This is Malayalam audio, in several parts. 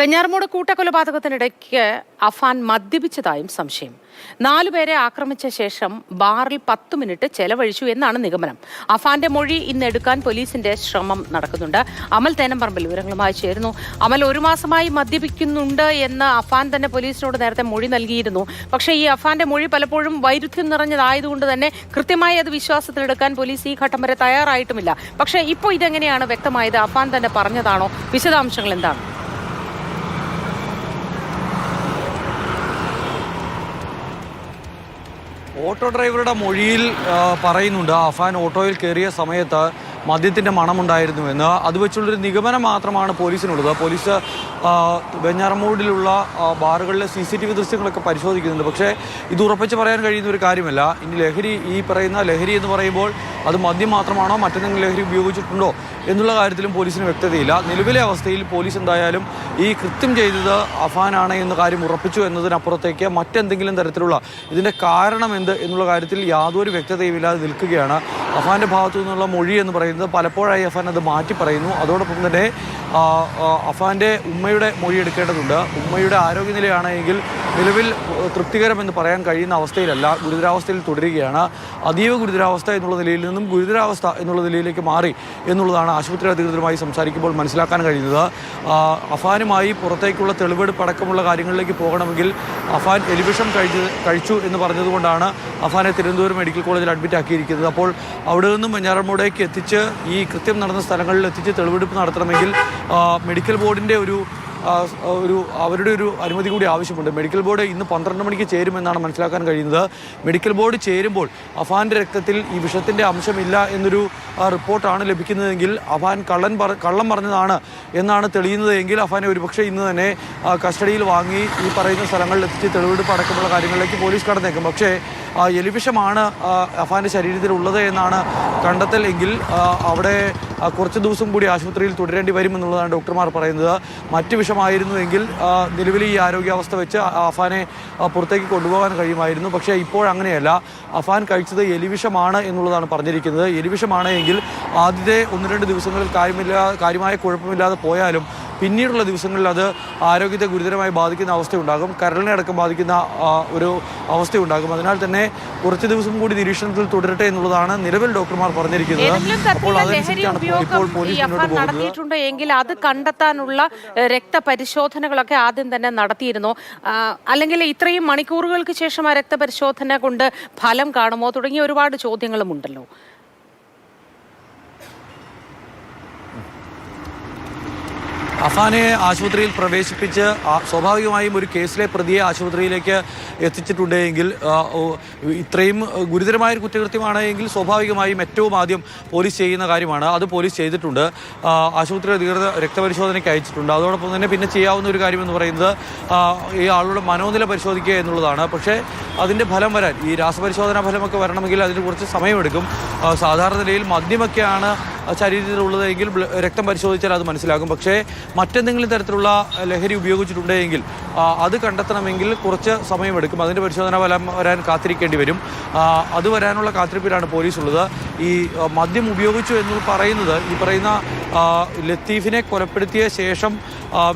ബഞ്ഞാറമൂട് കൂട്ടക്കൊലപാതകത്തിനിടയ്ക്ക് അഫാൻ മദ്യപിച്ചതായും സംശയം. നാലുപേരെ ആക്രമിച്ച ശേഷം ബാറിൽ പത്ത് മിനിറ്റ് ചെലവഴിച്ചു എന്നാണ് നിഗമനം. അഫാന്റെ മൊഴി ഇന്ന് എടുക്കാൻ പോലീസിന്റെ ശ്രമം നടക്കുന്നുണ്ട്. അമൽ തേനമ്പറമ്പിൽ വിവരങ്ങളുമായി ചേരുന്നു. അമൽ ഒരു മാസമായി മദ്യപിക്കുന്നുണ്ട് എന്ന് അഫാൻ തന്നെ പോലീസിനോട് നേരത്തെ മൊഴി നൽകിയിരുന്നു. പക്ഷേ ഈ അഫാന്റെ മൊഴി പലപ്പോഴും വൈരുദ്ധ്യം നിറഞ്ഞതായതുകൊണ്ട് തന്നെ കൃത്യമായി അത് വിശ്വാസത്തിലെടുക്കാൻ പോലീസ് ഈ ഘട്ടം വരെ തയ്യാറായിട്ടുമില്ല. പക്ഷേ ഇപ്പോൾ ഇതെങ്ങനെയാണ് വ്യക്തമായത്? അഫാൻ തന്നെ പറഞ്ഞതാണോ? വിശദാംശങ്ങൾ എന്താണ്? ഓട്ടോ ഡ്രൈവറുടെ മൊഴിയിൽ പറയുന്നുണ്ട് അഫാൻ ഓട്ടോയിൽ കയറിയ സമയത്ത് മദ്യത്തിന്റെ മണമുണ്ടായിരുന്നുവെന്ന്. അത് വെച്ചുള്ളൊരു നിഗമനം മാത്രമാണ് പോലീസിനുള്ളത്. പോലീസ് വെഞ്ഞാറമൂടിലുള്ള ബാറുകളിലെ സി സി ടി വി ദൃശ്യങ്ങളൊക്കെ പരിശോധിക്കുന്നുണ്ട്. പക്ഷേ ഇത് ഉറപ്പിച്ച് പറയാൻ കഴിയുന്ന ഒരു കാര്യമല്ല. ഇനി ലഹരി ഈ പറയുന്ന ലഹരി എന്ന് പറയുമ്പോൾ അത് മദ്യം മാത്രമാണോ മറ്റെന്തെങ്കിലും ലഹരി ഉപയോഗിച്ചിട്ടുണ്ടോ എന്നുള്ള കാര്യത്തിലും പോലീസിന് വ്യക്തതയില്ല. നിലവിലെ അവസ്ഥയിൽ പോലീസ് എന്തായാലും ഈ കൃത്യം ചെയ്തത് അഫാനാണ് എന്ന കാര്യം ഉറപ്പിച്ചു എന്നതിനപ്പുറത്തേക്ക് മറ്റെന്തെങ്കിലും തരത്തിലുള്ള ഇതിന്റെ കാരണം എന്ത് എന്നുള്ള കാര്യത്തിൽ യാതൊരു വ്യക്തതയും ഇല്ലാതെ നിൽക്കുകയാണ്. അഫാന്റെ ഭാഗത്തു നിന്നുള്ള മൊഴി എന്ന് പറയുന്നത് പലപ്പോഴായി അഫാൻ അത് മാറ്റി പറയുന്നു. അതോടൊപ്പം തന്നെ അഫാന്റെ ഉമ്മയുടെ മൊഴി എടുക്കേണ്ടതുണ്ട്. ഉമ്മയുടെ ആരോഗ്യനിലയാണെങ്കിൽ നിലവിൽ തൃപ്തികരമെന്ന് പറയാൻ കഴിയുന്ന അവസ്ഥയിലല്ല ഗുരുതരാവസ്ഥയിൽ തുടരുകയാണ്. അതീവ ഗുരുതരാവസ്ഥ എന്നുള്ള നിലയിൽ നിന്നും ഗുരുതരാവസ്ഥ എന്നുള്ള നിലയിലേക്ക് മാറി എന്നുള്ളതാണ് ആശുപത്രി അധികൃതരുമായി സംസാരിക്കുമ്പോൾ മനസ്സിലാക്കാൻ കഴിയുന്നത്. അഫാനുമായി പുറത്തേക്കുള്ള തെളിവെടുപ്പ് അടക്കമുള്ള കാര്യങ്ങളിലേക്ക് പോകണമെങ്കിൽ അഫാൻ എലിവിഷം കഴിച്ചു കഴിച്ചു എന്ന് പറഞ്ഞതുകൊണ്ടാണ് അഫാനെ തിരുവനന്തപുരം മെഡിക്കൽ കോളേജിൽ അഡ്മിറ്റ് ആക്കിയിരിക്കുന്നത്. അപ്പോൾ അവിടെ നിന്നും മഞ്ഞാറമ്മൂടേക്ക് എത്തിച്ച് ഈ കൃത്യം നടന്ന സ്ഥലങ്ങളിൽ എത്തിച്ച് തെളിവെടുപ്പ് നടത്തണമെങ്കിൽ മെഡിക്കൽ ബോർഡിന്റെ ഒരു ഒരു അവരുടെ ഒരു അനുമതി കൂടി ആവശ്യമുണ്ട്. മെഡിക്കൽ ബോർഡ് ഇന്ന് പന്ത്രണ്ട് മണിക്ക് ചേരുമെന്നാണ് മനസ്സിലാക്കാൻ കഴിയുന്നത്. മെഡിക്കൽ ബോർഡ് ചേരുമ്പോൾ അഫാന്റെ രക്തത്തിൽ ഈ വിഷത്തിന്റെ അംശമില്ല എന്നൊരു റിപ്പോർട്ടാണ് ലഭിക്കുന്നതെങ്കിൽ അഫാൻ കള്ളൻ പറ കള്ളം പറഞ്ഞതാണ് എന്നാണ് തെളിയുന്നത് എങ്കിൽ അഫാനെ ഒരുപക്ഷെ ഇന്ന് തന്നെ കസ്റ്റഡിയിൽ വാങ്ങി ഈ പറയുന്ന സ്ഥലങ്ങളിൽ എത്തിച്ച് തെളിവെടുപ്പ് അടക്കമുള്ള കാര്യങ്ങളിലേക്ക് പോലീസ് കടന്നേക്കും. പക്ഷേ എലിവിഷമാണ് അഫാന്റെ ശരീരത്തിൽ ഉള്ളത് എന്നാണ് കണ്ടെത്തൽ എങ്കിൽ അവിടെ കുറച്ച് ദിവസം കൂടി ആശുപത്രിയിൽ തുടരേണ്ടി വരുമെന്നുള്ളതാണ് ഡോക്ടർമാർ പറയുന്നത്. മറ്റ് വിഷമായിരുന്നുവെങ്കിൽ നിലവിൽ ഈ ആരോഗ്യാവസ്ഥ വെച്ച് അഫാനെ പുറത്തേക്ക് കൊണ്ടുപോകാൻ കഴിയുമായിരുന്നു. പക്ഷേ ഇപ്പോൾ അങ്ങനെയല്ല. അഫാൻ കഴിച്ചത് എലിവിഷമാണ് എന്നുള്ളതാണ് പറഞ്ഞിരിക്കുന്നത്. എലിവിഷമാണ് എങ്കിൽ ആദ്യത്തെ ഒന്ന് രണ്ട് ദിവസങ്ങളിൽ കാര്യമില്ല കാര്യമായ കുഴപ്പമില്ലാതെ പോയാലും പിന്നീടുള്ള ദിവസങ്ങളിൽ അത് ആരോഗ്യത്തെ ഗുരുതരമായി ബാധിക്കുന്ന അവസ്ഥയുണ്ടാകും. കരളിനെ അടക്കം ബാധിക്കുന്ന ഒരു അവസ്ഥയുണ്ടാകും. അതിനാൽ തന്നെ കുറച്ച് ദിവസം കൂടി നിരീക്ഷണത്തിൽ തുടരട്ടെ എന്നുള്ളതാണ് നിലവിൽ ഡോക്ടർമാർ പറഞ്ഞിരിക്കുന്നത്. അപ്പോൾ അതനുസരിച്ചാണ് ഇപ്പോൾ പോലീസ് മുന്നോട്ട് പോകുന്നത്. എങ്കിൽ അത് കണ്ടെത്താനുള്ള രക്തപരിശോധനകളൊക്കെ ആദ്യം തന്നെ നടത്തിയിരുന്നു. അല്ലെങ്കിൽ ഇത്രയും മണിക്കൂറുകൾക്ക് ശേഷം ആ രക്തപരിശോധന കൊണ്ട് ഫലം കാണുമോ തുടങ്ങിയ ഒരുപാട് ചോദ്യങ്ങളും ഉണ്ടല്ലോ. അഫാനെ ആശുപത്രിയിൽ പ്രവേശിപ്പിച്ച് സ്വാഭാവികമായും ഒരു കേസിലെ പ്രതിയെ ആശുപത്രിയിലേക്ക് എത്തിച്ചിട്ടുണ്ടെങ്കിൽ ഇത്രയും ഗുരുതരമായ ഒരു കുറ്റകൃത്യമാണ് എങ്കിൽ സ്വാഭാവികമായും ഏറ്റവും ആദ്യം പോലീസ് ചെയ്യുന്ന കാര്യമാണ്. അത് പോലീസ് ചെയ്തിട്ടുണ്ട്. ആശുപത്രി അധികൃതർ രക്തപരിശോധനയ്ക്ക് അയച്ചിട്ടുണ്ട്. അതോടൊപ്പം തന്നെ പിന്നെ ചെയ്യാവുന്ന ഒരു കാര്യം എന്ന് പറയുന്നത് ഈ ആളുടെ മനോനില പരിശോധിക്കുക എന്നുള്ളതാണ്. പക്ഷേ അതിന്റെ ഫലം വരാൻ ഈ രാസപരിശോധനാ ഫലമൊക്കെ വരണമെങ്കിൽ അതിന് കുറച്ച് സമയമെടുക്കും. സാധാരണ നിലയിൽ മദ്യമൊക്കെയാണ് ശരീരത്തിലുള്ളതെങ്കിൽ രക്തം പരിശോധിച്ചാൽ അത് മനസ്സിലാകും. പക്ഷേ മറ്റെന്തെങ്കിലും തരത്തിലുള്ള ലഹരി ഉപയോഗിച്ചിട്ടുണ്ടെങ്കിൽ അത് കണ്ടെത്തണമെങ്കിൽ കുറച്ച് സമയമെടുക്കും അതിന്റെ പരിശോധന ഫലം വരാൻ കാത്തിരിക്കേണ്ടി വരും. അത് വരാനുള്ള കാത്തിരിപ്പിലാണ് പോലീസ് ഉള്ളത് ഈ മദ്യം ഉപയോഗിച്ചു എന്ന് പറയുന്നത് ഈ പറയുന്ന ലത്തീഫിനെ കൊലപ്പെടുത്തിയ ശേഷം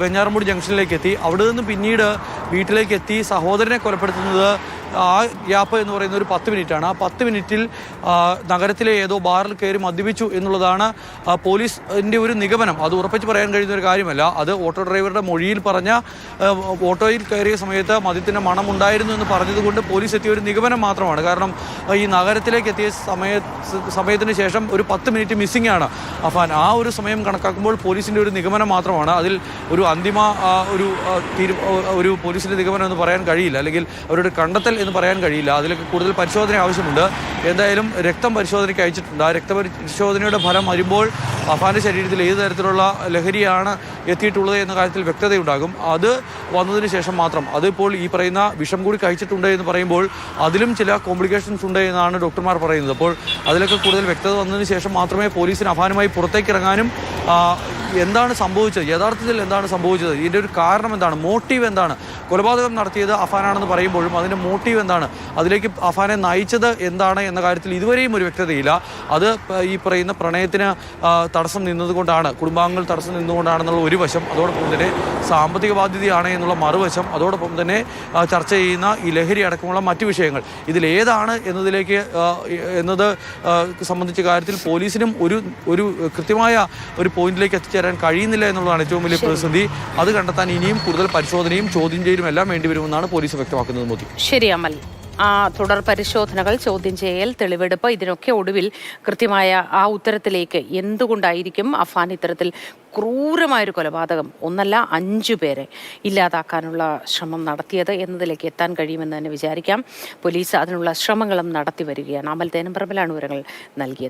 വെഞ്ഞാറമൂട് ജംഗ്ഷനിലേക്ക് എത്തി. അവിടെ നിന്ന് പിന്നീട് വീട്ടിലേക്ക് എത്തി. സഹോദരനെ കൊലപ്പെടുത്തുന്നത് ആ ഗ്യാപ്പ് എന്ന് പറയുന്ന ഒരു പത്ത് മിനിറ്റാണ് ആ പത്ത് മിനിറ്റിൽ നഗരത്തിലെ ഏതോ ബാറിൽ കയറി മദ്യപിച്ചു എന്നുള്ളതാണ് പോലീസിന്റെ ഒരു നിഗമനം. അത് ഉറപ്പിച്ച് പറയാൻ കഴിയുന്ന ഒരു കാര്യമല്ല. അത് ഓട്ടോ ഡ്രൈവറുടെ മൊഴിയിൽ പറഞ്ഞ ഓട്ടോയിൽ കയറിയ സമയത്ത് മദ്യത്തിന്റെ മണം ഉണ്ടായിരുന്നു എന്ന് പറഞ്ഞതുകൊണ്ട് പോലീസ് എത്തിയ ഒരു നിഗമനം മാത്രമാണ്. കാരണം ഈ നഗരത്തിലേക്ക് എത്തിയ സമയ സമയത്തിന് ശേഷം ഒരു പത്ത് മിനിറ്റ് മിസ്സിംഗ് ആണ്. അഫാൻ ആ ഒരു സമയം കണക്കാക്കുമ്പോൾ പോലീസിന്റെ ഒരു നിഗമനം മാത്രമാണ്. അതിൽ ഒരു അന്തിമ ഒരു ഒരു പോലീസിന്റെ നിഗമനം എന്ന് പറയാൻ കഴിയില്ല. അല്ലെങ്കിൽ അവരുടെ കണ്ടെത്തൽ എന്ന് പറയാൻ കഴിയില്ല. അതിലൊക്കെ കൂടുതൽ പരിശോധന ആവശ്യമുണ്ട്. എന്തായാലും രക്തം പരിശോധനയ്ക്ക് അയച്ചിട്ടുണ്ട്. ആ രക്തപരിശോധനയുടെ ഫലം വരുമ്പോൾ അഫാന്റെ ശരീരത്തിൽ ഏത് തരത്തിലുള്ള ലഹരിയാണ് എത്തിയിട്ടുള്ളത് എന്ന കാര്യത്തിൽ വ്യക്തതയുണ്ടാകും. അത് വന്നതിന് ശേഷം മാത്രം. അതിപ്പോൾ ഈ പറയുന്ന വിഷം കൂടി കഴിച്ചിട്ടുണ്ട് എന്ന് പറയുമ്പോൾ അതിലും ചില കോംപ്ലിക്കേഷൻസ് ഉണ്ട് എന്നാണ് ഡോക്ടർമാർ പറയുന്നത്. അപ്പോൾ അതിലൊക്കെ കൂടുതൽ വ്യക്തത വന്നതിന് ശേഷം മാത്രമേ പോലീസിന് അഫാനുമായി പുറത്തേക്ക് ഇറങ്ങാനും എന്താണ് സംഭവിച്ചത്? യഥാർത്ഥത്തിൽ എന്താണ് സംഭവിച്ചത്? ഇതിന്റെ ഒരു കാരണം എന്താണ്? മോട്ടീവ് എന്താണ്? കൊലപാതകം നടത്തിയത് അഫാനാണെന്ന് പറയുമ്പോഴും അതിന്റെ മോട്ടീവ് മോട്ടീവ് എന്താണ്? അതിലേക്ക് അഫാനെ നയിച്ചത് എന്താണ് എന്ന കാര്യത്തിൽ ഇതുവരെയും ഒരു വ്യക്തതയില്ല. അത് ഈ പറയുന്ന പ്രണയത്തിന് തടസ്സം നിന്നതുകൊണ്ടാണ് കുടുംബാംഗങ്ങൾ തടസ്സം നിന്നുകൊണ്ടാണെന്നുള്ള ഒരു വശം അതോടൊപ്പം തന്നെ സാമ്പത്തിക ബാധ്യതയാണ് എന്നുള്ള മറുവശം അതോടൊപ്പം തന്നെ ചർച്ച ചെയ്യുന്ന ഈ ലഹരി അടക്കമുള്ള മറ്റു വിഷയങ്ങൾ. ഇതിലേതാണ് എന്നതിലേക്ക് എന്നത് സംബന്ധിച്ച കാര്യത്തിൽ പോലീസിനും ഒരു ഒരു കൃത്യമായ ഒരു പോയിന്റിലേക്ക് എത്തിച്ചേരാൻ കഴിയുന്നില്ല എന്നുള്ളതാണ് ഏറ്റവും വലിയ പ്രതിസന്ധി. അത് കണ്ടെത്താൻ ഇനിയും കൂടുതൽ പരിശോധനയും ചോദ്യം ചെയ്യലും എല്ലാം വേണ്ടിവരുമെന്നാണ് പോലീസ് വ്യക്തമാക്കുന്നത് മോദി. ശരി അമൽ. ആ തുടർ പരിശോധനകൾ ചോദ്യം ചെയ്യൽ തെളിവെടുപ്പ് ഇതിനൊക്കെ ഒടുവിൽ കൃത്യമായ ആ ഉത്തരത്തിലേക്ക് എന്തുകൊണ്ടായിരിക്കും അഫാൻ ഇത്തരത്തിൽ ക്രൂരമായൊരു കൊലപാതകം ഒന്നല്ല അഞ്ചു പേരെ ഇല്ലാതാക്കാനുള്ള ശ്രമം നടത്തിയത് എന്നതിലേക്ക് എത്താൻ കഴിയുമെന്ന് തന്നെ വിചാരിക്കാം. പോലീസ് അതിനുള്ള ശ്രമങ്ങളും നടത്തി വരികയാണ്. അമൽ തേനമ്പറമ്പിലാണ് വിവരങ്ങൾ നൽകിയത്.